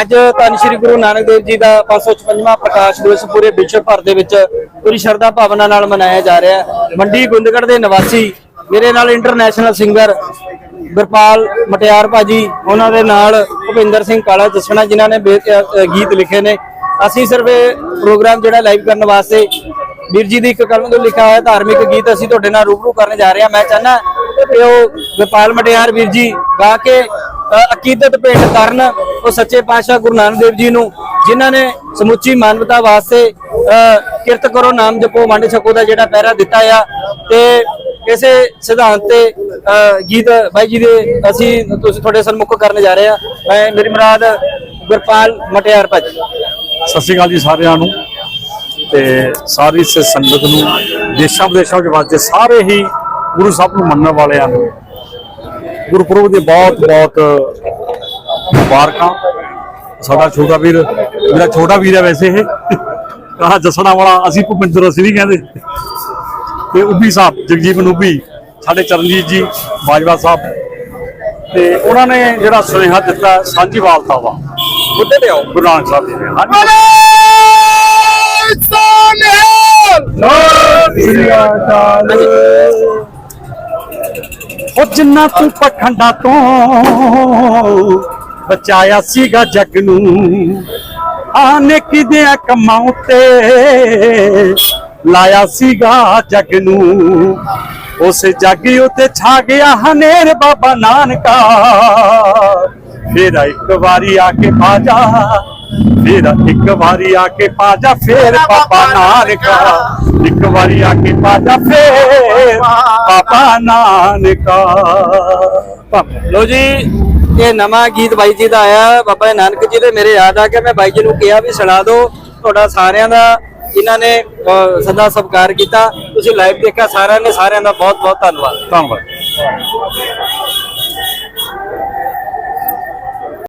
ਅੱਜ ਧੰਨ ਸ਼੍ਰੀ ਗੁਰੂ ਨਾਨਕ ਦੇਵ ਜੀ ਦਾ 555ਵਾਂ ਪ੍ਰਕਾਸ਼ ਦਿਵਸ ਪੂਰੇ ਵਿਸ਼ਵ ਭਰ ਦੇ ਵਿੱਚ ਪੂਰੀ ਸ਼ਰਧਾ ਭਾਵਨਾ ਨਾਲ ਮਨਾਇਆ ਜਾ ਰਿਹਾ ਹੈ। ਮੰਡੀ ਗੁੰਦਗੜ ਦੇ ਨਿਵਾਸੀ, ਮੇਰੇ ਨਾਲ ਇੰਟਰਨੈਸ਼ਨਲ ਸਿੰਗਰ ਗੁਰਪਾਲ ਮਟਿਆਰ ਭਾਜੀ, ਉਹਨਾਂ ਦੇ ਨਾਲ ਭੁਪਿੰਦਰ ਸਿੰਘ ਕਾਲਾ ਜਸਣਾ ਜਿਨ੍ਹਾਂ ਨੇ ਗੀਤ ਲਿਖੇ ਨੇ। ਅਸੀਂ ਸਿਰਫ ਇਹ ਪ੍ਰੋਗਰਾਮ ਜਿਹੜਾ ਲਾਈਵ ਕਰਨ ਵਾਸਤੇ ਵੀਰ ਜੀ ਦੀ ਇੱਕ ਕਲਮ ਤੋਂ ਲਿਖਿਆ ਹੋਇਆ ਧਾਰਮਿਕ ਗੀਤ ਅਸੀਂ ਤੁਹਾਡੇ ਨਾਲ ਰੂਬਰੂ ਕਰਨ ਜਾ ਰਹੇ ਹਾਂ। ਮੈਂ ਚਾਹਨਾ ਕਿ ਉਹ ਗੁਰਪਾਲ ਮਟਿਆਰ ਵੀਰ ਜੀ ਗਾ ਕੇ ਅਕੀਦਤ ਭੇਟ ਕਰਨ ਉਹ ਸੱਚੇ ਪਾਤਸ਼ਾਹ ਗੁਰੂ ਨਾਨਕ ਦੇਵ ਜੀ ਨੂੰ, ਜਿਨ੍ਹਾਂ ਨੇ ਸਮੁੱਚੀ ਮਾਨਵਤਾ ਵਾਸਤੇ ਕਿਰਤ ਕਰੋ, ਨਾਮ ਜਪੋ, ਵੰਡ ਛਕੋ ਦਾ ਜਿਹੜਾ ਪਹਿਰਾ ਦਿੱਤਾ ਆ। ਤੇ ਇਸੇ ਸਿਧਾਂਤ ਤੇ ਗੀਤ ਬਾਈ ਜੀ ਦੇ ਅਸੀਂ ਤੁਸੀਂ ਤੁਹਾਡੇ ਸਨਮੁਖ ਕਰਨ ਜਾ ਰਹੇ ਹਾਂ ਮੈਂ, ਮੇਰੀ ਮੁਰਾਦ ਗੁਰਪਾਲ ਮਟਿਆਰ ਭਾਜੀ। ਸਤਿ ਸ਼੍ਰੀ ਅਕਾਲ ਜੀ ਸਾਰਿਆਂ ਨੂੰ। ਤੇ ਸਾਰੀ ਸੰਗਤ ਨੂੰ ਦੇਸ਼ਾਂ ਵਿਦੇਸ਼ਾਂ ਵਿੱਚ ਵਸਦੇ ਸਾਰੇ ਹੀ ਗੁਰੂ ਸਾਹਿਬ ਨੂੰ ਮੰਨਣ ਵਾਲਿਆਂ ਨੂੰ ਗੁਰਪੁਰਬ ਦੇ ਬਹੁਤ ਬਹੁਤ ਮੁਬਾਰਕਾਂ। ਸਾਡਾ ਛੋਟਾ ਵੀਰ ਮੇਰਾ ਛੋਟਾ ਵੀਰ ਹੈ ਵੈਸੇ ਇਹ। ਕਹਾ ਜਸਣਾ ਵਾਲਾ ਅਸੀਂ ਭੁਪਿੰਦਰ ਅਸੀਂ ਨਹੀਂ ਕਹਿੰਦੇ। ਤੇ ਉਬੀ ਸਾਹਿਬ ਜਗਜੀਵਨ ਉਬੀ ਸਾਡੇ ਚਰਨਜੀਤ ਜੀ ਬਾਜਵਾ ਸਾਹਿਬ। ਤੇ ਉਹਨਾਂ ਨੇ ਜਿਹੜਾ ਸੁਨੇਹਾ ਦਿੱਤਾ ਸਾਂਝੀ ਵਾਲਤਾ ਵਾ ਮੁੱਦੇ ਤੇ ਆਓ ਗੁਰੂ ਨਾਨਕ ਸਾਹਿਬ ਜੀ ਨੇ ਹਾਂਜੀ। ਉਹ ਜਿੰਨਾ ਤੂੰ ਪਖੰਡਾ ਤੋਂ ਬਚਾਇਆ ਸੀਗਾ ਜੱਗ ਨੂੰ ਆਨੇ ਕਿਦੇ ਕੰਮਾਂ ਤੇ ਲਾਇਆ ਸੀਗਾ ਜੱਗ ਨੂੰ। ਉਸ ਜੱਗ ਉਤੇ ਛਾ ਗਿਆ ਹਨੇਰ ਬਾਬਾ ਨਾਨਕਾ। ਫੇਰ ਇੱਕ ਵਾਰੀ ਆ ਕੇ ਪਾ ਜਾ ਫੇਰ ਇੱਕ ਵਾਰੀ ਆ ਕੇ ਪਾ ਜਾ ਫੇਰ ਬਾਬਾ ਨਾਨਕਾ। ਇੱਕ ਵਾਰੀ ਆ ਕੇ ਪਾ ਜਾ ਫੇਰ ਬਾਬਾ ਨਾਨਕਾ। ਲੋ ਜੀ ਇਹ ਨਵਾਂ ਗੀਤ ਬਾਈ ਜੀ ਦਾ ਆਇਆ ਬਾਬਾ ਨਾਨਕ ਜੀ ਦੇ ਮੇਰੇ ਯਾਦ ਆ ਕੇ ਮੈਂ ਬਾਈ ਜੀ ਨੂੰ ਕਿਹਾ ਵੀ ਸੁਣਾ ਦਿਓ ਤੁਹਾਡਾ ਸਾਰਿਆਂ ਦਾ ਇਹਨਾਂ ਨੇ ਸਦਾ ਸਤਿਕਾਰ ਕੀਤਾ ਤੁਸੀਂ ਲਾਈਵ ਦੇਖਿਆ ਸਾਰਿਆਂ ਨੇ ਸਾਰਿਆਂ ਦਾ ਬਹੁਤ ਬਹੁਤ ਧੰਨਵਾਦ ਧੰਨਵਾਦ